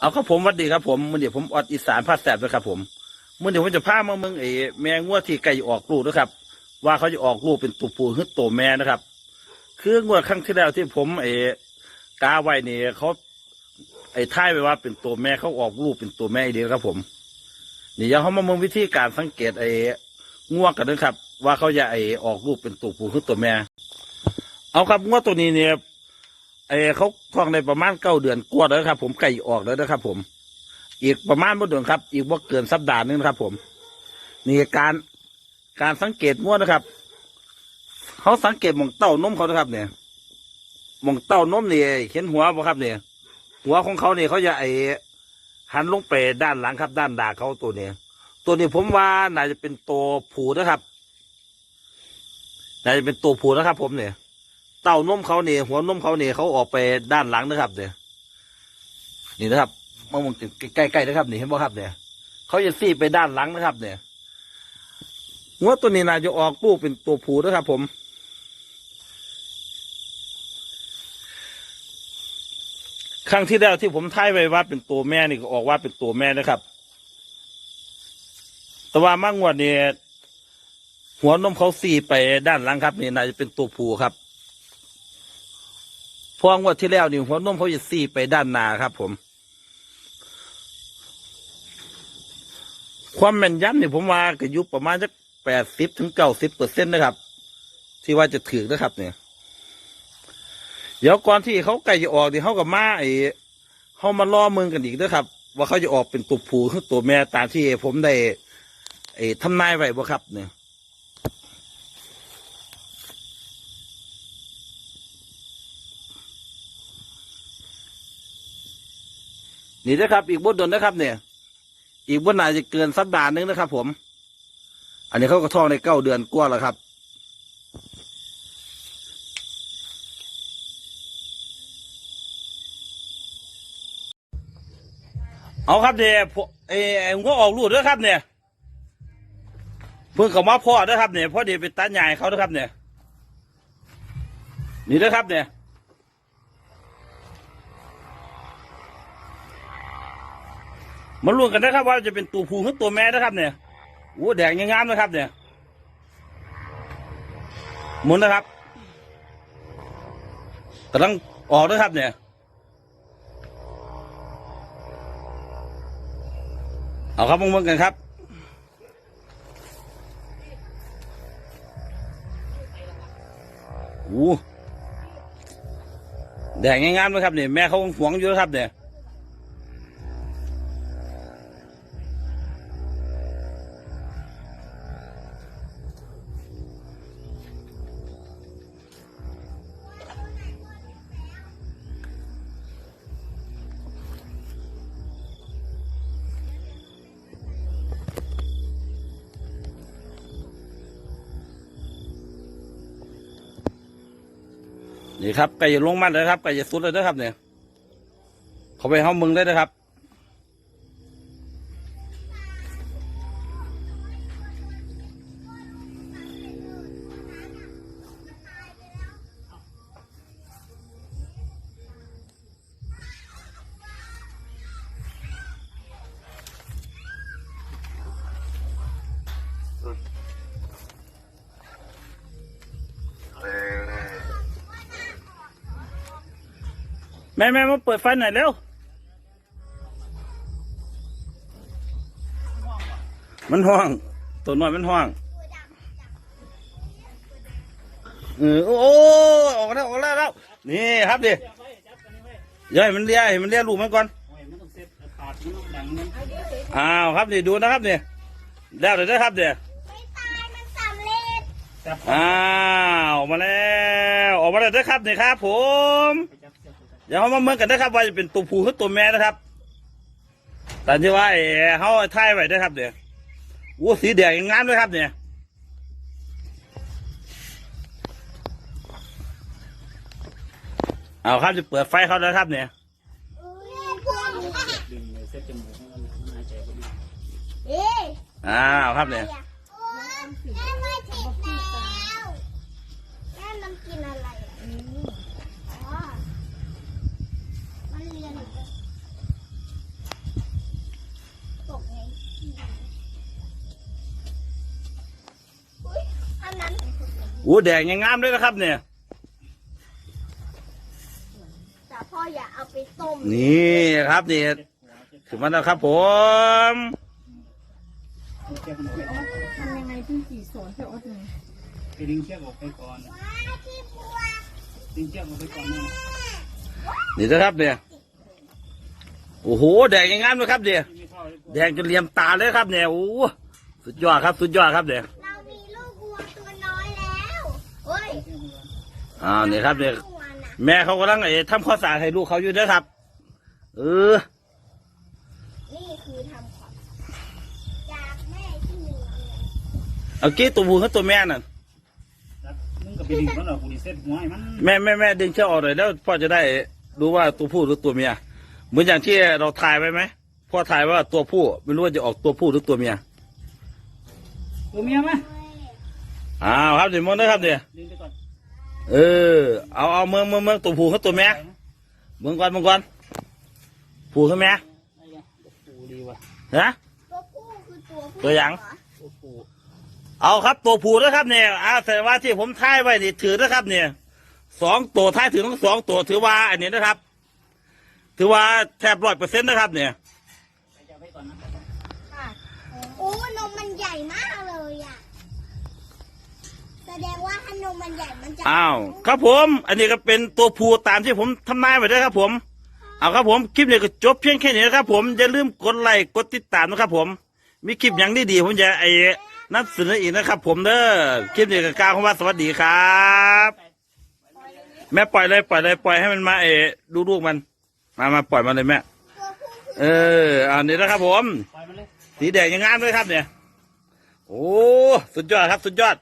เอาครับผมวัดดีครับผมมื่อเดี๋ยวผมออดอีสานภาคแสบนะครับผมมื่อเดี๋ยวผมจะพามาเมืองเอแมงวดที่ไก่ออกลูกนะครับ ว่าเขาจะออกลูกเป็นตัวผู้หรือตัวแม่นะครับ คืองวดครั้งที่แล้วที่ผมเอกาไว้นี่ยเขาไอ้ท้ายไปว่าเป็นตัวแม่เขาออกลูกเป็นตัวแม่อีเดียวครับ ผมนี่ยังเขามาเมืองวิธีการสังเกตไอ้งวดกันนะครับ ว่าเขาจะไอ้ออกลูกเป็นตัวผู้หรือตัวแม่ เอาครับงวดตัวนี้เนี่ย เออเขาคลองในประมาณเก้าเดือนกว่าแล้วครับ ผมไก่ออกแล้วนะครับ ผม อีกประมาณบ่เดือนครับ อีกว่าเกินสัปดาห์นึงนะครับ ผม นี่การการสังเกตงวนะครับ เขาสังเกตมองเต้านมเขานะครับ เนี่ยมองเต้านมนี่เห็นหัวบ่ครับเนี่ยหัวของเขาเนี่ยเขาจะไอหันลงไปด้านหลังครับ ด้านดาเขาตัวเนี้ตัวนี้ผมว่าน่าจะเป็นตัวผูนะครับน่าจะเป็นตัวผูนะครับ ผมเนี่ย เต้านมเขาเนี่ยหัวนมเขาเนี่ยเขาออกไปด้านหลังนะครับเนี่ยนี่นะครับมองมองใกล้ๆนะครับนี่เห็นบ่ครับเนี่ยเขาจะซีไปด้านหลังนะครับ เนี่ยงัวตัวนี้น่าจะออกลูกเป็นตัวผูนะครับ ผม ครั้งที่แล้วที่ผมทายไว้ว่าเป็นตัวแม่นี่ก็ออกว่าเป็นตัวแม่นะครับ แต่ว่ามางวดเนี่ยหัวนมเขาซีไปด้านหลังครับ นี่น่าจะเป็นตัวผูครับ พองวดที่แล้วนี่หัวนมเขาจะซีไปด้านหน้าครับ ผม ความแม่นยำนี่ผมว่าก็อยู่ประมาณสักแปดสิบถึงเก้าสิบเปอร์เซ็นต์นะครับ ที่ว่าจะถือนะครับ เนี่ย เดี๋ยวก่อนที่เขาใกล้จะออกเดี๋ยวเขากับมาไอ้เขามาล่อเมืองกันอีกนะครับ ว่าเขาจะออกเป็นตัวผู้ตัวแม่ตามที่ผมได้ไอ้ทำนายไว้บ่ครับเนี่ย นี่นะครับ อีกบทดนนะครับ เนี่ย อีกบทน่าจะเกินสัปดาห์หนึงนะครับ ผม อันนี้เขาก็ท่องในเก้าเดือนกว่าแล้วครับเอาครับเนี่ยพวเออผมก็ออกลูดด้วยครับ เนี่ยเพิ่งเขามาพ่อด้วยครับเนี่ยพ่อเดี๋ยวไปตัดใหญ่เขาด้วยครับเนี่ยนี่ด้วยครับเนี่ย มาลุ้นกันนะครับ ว่าจะเป็นตัวผู้หรือตัวแม่นะครับ เนี่ยโอ้แดงยังงามนะครับ เนี่ยหมุนนะครับกำลังออกนะครับ เนี่ยเอาครับมาเมืองกันครับโอ้แดงงามๆนะครับเนี่ยแม่เขาหวงอยู่นะครับเนี่ย นี่ครับไก่จะลงมันเลยครับไก่จะสุดเลยนะครับเนี่ยเขาไปห้องมึงได้นะครับ แม่แม่มาเปิดไฟหน่อยเร็ว มันห้องตัวน้อยมันห้อง เออโอ้ออกแล้วออกแล้วแล้วนี่ครับดิอย่าให้มันเลี้ยให้มันเลี้ยลูกมันก่อน อ้าวครับนี่ดูนะครับเนี่ยแล้วเลยนะครับเดี๋ยวไม่ตายมันสำเร็จอ้าวออกมาแล้ว ออกมาแล้วนะครับนี่ครับผม เดี๋ยวเขามาเมืองกันนะครับ ว่าจะเป็นตัวผู้หรือตัวแม่นะครับแต่ที่ว่าไอ้เขาท่ายไว้นะครับเดี๋ยวโอ้สีแดงงามเลยครับเนี่ยเอาครับจะเปิดไฟเขาแล้วครับเนี่ยดึงเลยเส้นจมูกให้มันหายใจพอดีเอ๊ะอ้าวครับเนี่ย โอ้แม่ไม่ติดแล้วแม่มันกินอะไรอะอืมอ๋อมันเรียนอยู่ โอ้แดงยังงามเลยนะครับ เนี่ย แต่พ่ออย่าเอาไปต้มนี่ครับนี่เจ็ดหัวเจ็ดถึงมันแล้วครับ ผมเชือกมันออกทำยังไงที่สีสอนเจ้าออดเลยไปดึงเชือกออกไปก่อนว้าที่บัวดึงเชือกออกไปก่อนนะนี่นะครับเนี่ย โอ้โห แดงยังงามเลยครับเนี่ย ไม่เข้าเลย แดงจนเหลี่ยมตาเลยครับเนี่ย โอ้โหสุดยอดครับ สุดยอดครับเนี่ยเรามีลูกวัวตัวน้อยแล้วเฮ้ย อ่านี่ครับเนี่ยลูกวัวน่ะแม่เขากำลังไอ้ทำข้าวสารให้ลูกเขาอยู่ด้วยครับ เออ นี่คือทำความจากแม่ที่มีเงินเอากี้ตัวผู้กับตัวแม่น่ะจับมึงกับไปดึงมันหรอกกูดิเซ็ตหัวให้มันแม่แม่แม่ดึงเชือกออกหน่อยแล้วพ่อจะได้รู้ว่าตัวผู้หรือตัวเมียเหมือนอย่างที่เราถ่ายไว้ไหมพ่อถ่ายว่าตัวผู้ไม่รู้ว่าจะออกตัวผู้หรือตัวเมียตัวเมียไหมอ้าวครับเดี๋ยวมองนะครับเนี่ยดึงไปก่อน เออ เอาเอาเมืองเมืองเมืองตัวผู้กับตัวเมียเมืองก่อนเมืองก่อนผู้กับแม่ไอ้เนี่ยปูดีว่ะฮะตัวผู้คือตัวผู้ตัวหยังเหรอโอ้โหเอาครับตัวผู้นะครับ เนี่ยอาแต่ว่าที่ผมถ่ายไว้นี่ถือนะครับ เนี่ยสองตัวถ่ายถือทั้งสองตัวถือว่า อันนี้นะครับ ถือว่าแทบร้อยเปอร์เซ็นต์นะครับ เนี่ยไปจับให้ก่อนนะค่ะโอ้นมมันใหญ่มากเลยอะ แสดงว่าถ้านมมันใหญ่ มันจะอ้าว ครับผม อันนี้ก็เป็นตัวผู้ตามที่ผมทำนายไว้ด้วยครับผม เอาครับผม คลิปนี้ก็จบเพียงแค่นี้นะครับผม อย่าลืมกดไลค์ กดติดตามนะครับผม มีคลิปอย่างดีๆผมจะไอ้นับเสนออีกนะครับผมเด้อ คลิปนี้ก็กล่าวคำว่าสวัสดีครับ แม่ปล่อยเลยปล่อยเลยปล่อยให้มันมาเออดูลูกมัน มามาปล่อยมันเลยแม่ เออ อันนี้นะครับผม สีแดงยังงามเลยครับเนี่ย โอ้ สุดยอดครับ สุดยอด